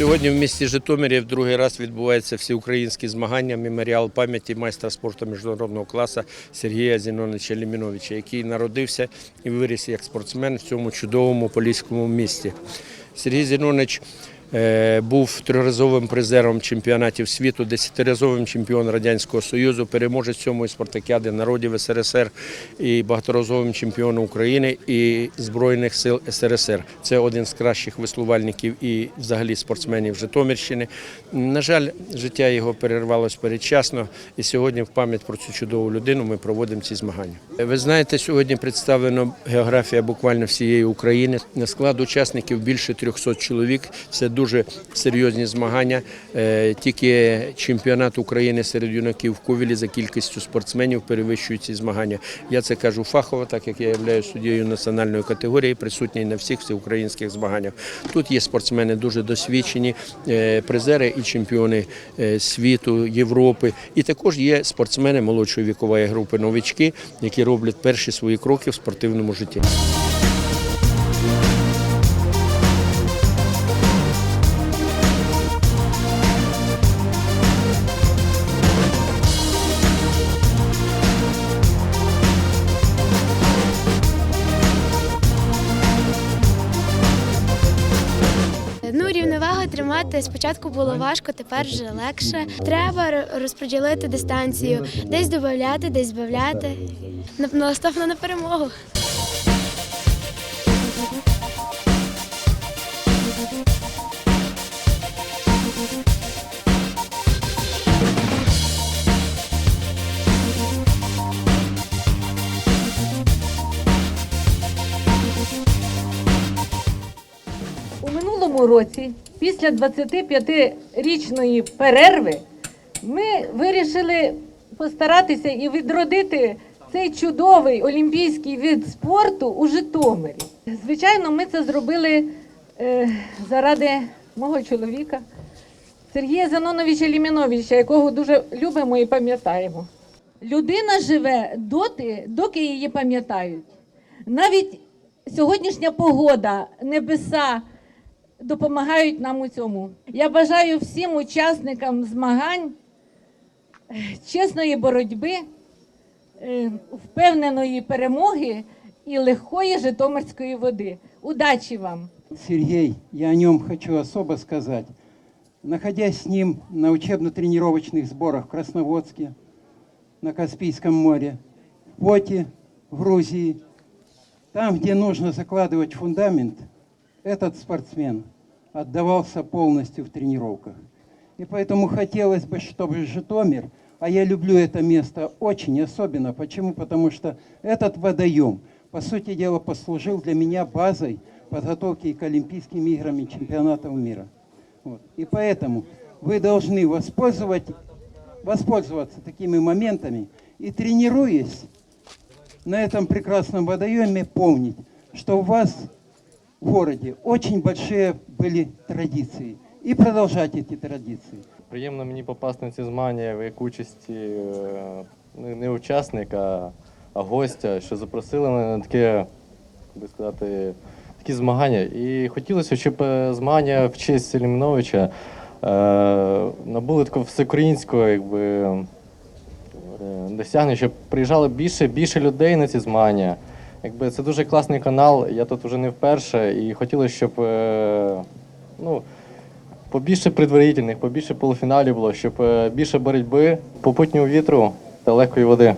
Сьогодні в місті Житомирі в другий раз відбуваються всеукраїнські змагання меморіал пам'яті майстра спорту міжнародного класу Сергія Зіноновича Ліміновича, який народився і виріс як спортсмен в цьому чудовому поліському місті. Сергій Зінонович був триразовим призером чемпіонатів світу, десятиразовим чемпіоном Радянського Союзу, переможець сьомої спартакіади народів СРСР і багаторазовим чемпіоном України і Збройних сил СРСР. Це один з кращих веслувальників і взагалі спортсменів Житомирщини. На жаль, життя його перервалось передчасно, і сьогодні в пам'ять про цю чудову людину ми проводимо ці змагання. Ви знаєте, сьогодні представлено географія буквально всієї України. На склад учасників більше 300 чоловік. Це дуже серйозні змагання. Е, Тільки чемпіонат України серед юнаків в Ковілі за кількістю спортсменів перевищує ці змагання. Я це кажу фахово, так як я являюсь суддєю національної категорії, присутній на всіх всеукраїнських змаганнях. Тут є спортсмени дуже досвідчені, е, призери і чемпіони е, світу, Європи. І також є спортсмени молодшої вікової групи новички, які роблять перші свої кроки в спортивному житті. Тримати спочатку було важко, тепер вже легше. Треба розподілити дистанцію, десь додати, десь збавляти. Наступно на перемогу. У минулому році, після 25-річної перерви, ми вирішили постаратися і відродити цей чудовий олімпійський вид спорту у Житомирі. Звичайно, ми це зробили е, заради мого чоловіка Сергія Заноновича Ліміновича, якого дуже любимо і пам'ятаємо. Людина живе доти, доки її пам'ятають. Навіть сьогоднішня погода, небеса допомагають нам у цьому. Я бажаю всім учасникам змагань е, чесної боротьби, е, впевненої перемоги і легкої житомирської води. Удачі вам! Сергей, я о нем хочу особо сказать. Находясь с ним на учебно-тренировочных сборах в Красноводске, на Каспийском море, в Поте, в Грузии, там, где нужно закладывать фундамент, этот спортсмен отдавался полностью в тренировках. И поэтому хотелось бы, чтобы Житомир, а я люблю это место очень особенно. Почему? Потому что этот водоем, по сути дела, послужил для меня базой подготовки к Олимпийским играм и чемпионатам мира. Вот. И поэтому вы должны воспользовать, воспользоваться такими моментами и тренируясь на этом прекрасном водоеме, помнить, что у вас в городе очень большие были традиции. И продолжать эти традиции. Приємно мені попасти на ці змагання як участі е, не- не учасника, а гостя, що запросили мене на таке, би сказати, такі змагання. І хотілося, щоб е, змагання в честь Селіміновича е, набули такого всеукраїнського якби, досягнення, щоб приїжджало більше, більше людей на ці змагання. Якби це дуже класний канал, я тут вже не вперше, і хотілося, щоб е, ну, побільше предварительних, побільше полуфіналів було, щоб е, більше боротьби, попутнього вітру та легкої води.